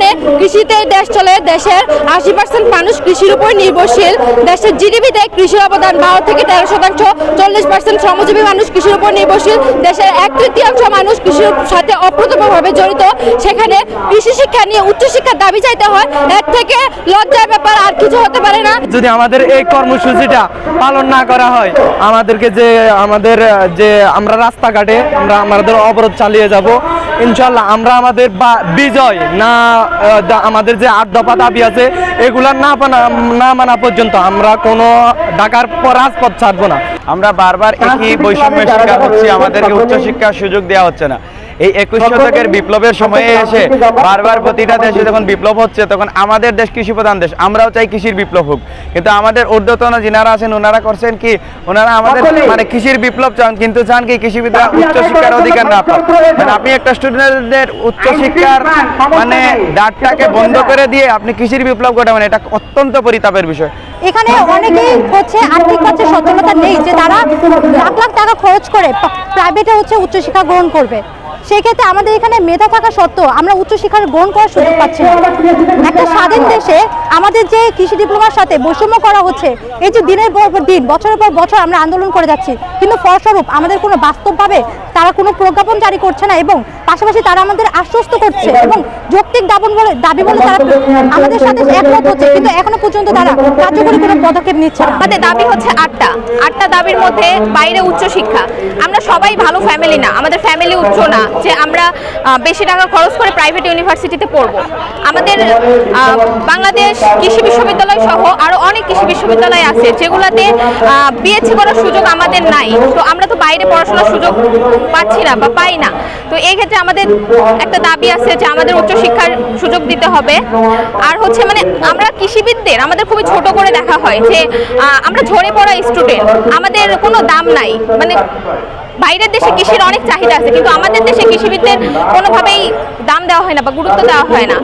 বর্তমানে কৃষিতে দেশ চলে, দেশের আশি পার্সেন্ট মানুষ কৃষির উপর নির্ভরশীল। দেশের জিডিপিতে কৃষির অবদান বারো থেকে তেরো শতাংশ, চল্লিশ পার্সেন্ট শ্রমজীবী মানুষ কৃষির উপর নির্ভরশীল। দেশের এক তৃতীয়াংশ মানুষ কৃষির সাথে অপ্রতমভাবে জড়িত। সেখানে কৃষি শিক্ষা নিয়ে উচ্চশিক্ষার দাবি চাইতে হয়, এর থেকে লজ্জার ব্যাপার আর কিছু হতে পারে না। যদি আমাদের এই কর্মসূচিটা পালন না করা হয়, আমাদেরকে যে, আমাদের, যে আমরা রাস্তাঘাটে আমরা আমাদের অবরোধ চালিয়ে যাব ইনশাল্লাহ আমরা আমাদের বিজয় না আমাদের যে আট দফা দাবি আছে এগুলা না মানা- না মানা পর্যন্ত আমরা কোনো ঢাকার পরাজ রাজপথ ছাড়বো না। আমরা বারবার একই বৈষম্যের শিকার হচ্ছি আমাদেরকে উচ্চশিক্ষার সুযোগ দেওয়া হচ্ছে না। এই একুশ শতকের বিপ্লবের সময়ে এসে বারবার প্রতিটা দেশে যখন বিপ্লব হচ্ছে তখন আমাদের দেশ কৃষি প্রধান দেশ আমরাও চাই কৃষির বিপ্লব হোক। কিন্তু আমাদের ঊর্ধ্বতন যিনারা আছেন ওনারা করছেন কি? ওনারা আমাদের মানে কৃষির বিপ্লব চান কিন্তু চান কি কৃষিবিদরা উচ্চশিক্ষার অধিকার না পান মানে আপনি একটা স্টুডেন্টদের উচ্চশিক্ষার মানে ডাকটাকে বন্ধ করে দিয়ে আপনি কৃষির বিপ্লব ঘটাবেন এটা অত্যন্ত পরিতাপের বিষয়। এখানে অনেকেই হচ্ছে আর্থিক হচ্ছে সচেতনতা নেই যে তারা লাখ লাখ টাকা খরচ করে প্রাইভেটে হচ্ছে উচ্চশিক্ষা গ্রহণ করবে। সেক্ষেত্রে আমাদের এখানে মেধা থাকা সত্ত্বেও আমরা উচ্চশিক্ষা গ্রহণ করার সুযোগ পাচ্ছি না। একটা স্বাধীন দেশে আমাদের যে কৃষি ডিপ্লোমার সাথে বৈষম্য করা হচ্ছে এই যে দিনের পর পর দিন বছরের পর বছর আমরা আন্দোলন করে যাচ্ছি কিন্তু ফলস্বরূপ আমাদের কোনো বাস্তবভাবে তারা কোনো প্রজ্ঞাপন জারি করছে না এবং পাশাপাশি তারা আমাদের আশ্বস্ত করছে এবং যৌক্তিক দাবন বলে দাবি বলে তারা আমাদের সাথে একমত হচ্ছে কিন্তু এখনও পর্যন্ত তারা কার্যকরী কোনো পদক্ষেপ নিচ্ছে না। আমাদের দাবি হচ্ছে আটটা। আটটা দাবির মধ্যে বাইরে উচ্চশিক্ষা। আমরা সবাই ভালো ফ্যামিলি না আমাদের ফ্যামিলি উচ্চ না। যে আমরা বেশি টাকা খরচ করে প্রাইভেট ইউনিভার্সিটিতে পড়ব। আমাদের বাংলাদেশ কৃষি বিশ্ববিদ্যালয় সহ আরও অনেক কৃষি বিশ্ববিদ্যালয় আছে, যেগুলোতে বিএসসি করার সুযোগ আমাদের নাই। তো আমরা তো বাইরে পড়াশোনার সুযোগ পাচ্ছি না বা পাই না। তো এই ক্ষেত্রে আমাদের একটা দাবি আছে যে আমাদের উচ্চশিক্ষার সুযোগ দিতে হবে। আর হচ্ছে মানে আমরা কৃষিবিদদের, আমাদের খুবই ছোট করে দেখা হয় যে আমরা ঝরে পড়া স্টুডেন্ট আমাদের কোনো দাম নাই। মানে বাইরের দেশে কৃষির অনেক চাহিদা আছে, কিন্তু আমাদের দেশে কৃষিবিদদের কোনোভাবেই দাম দেওয়া হয় না বা গুরুত্ব দেওয়া হয় না।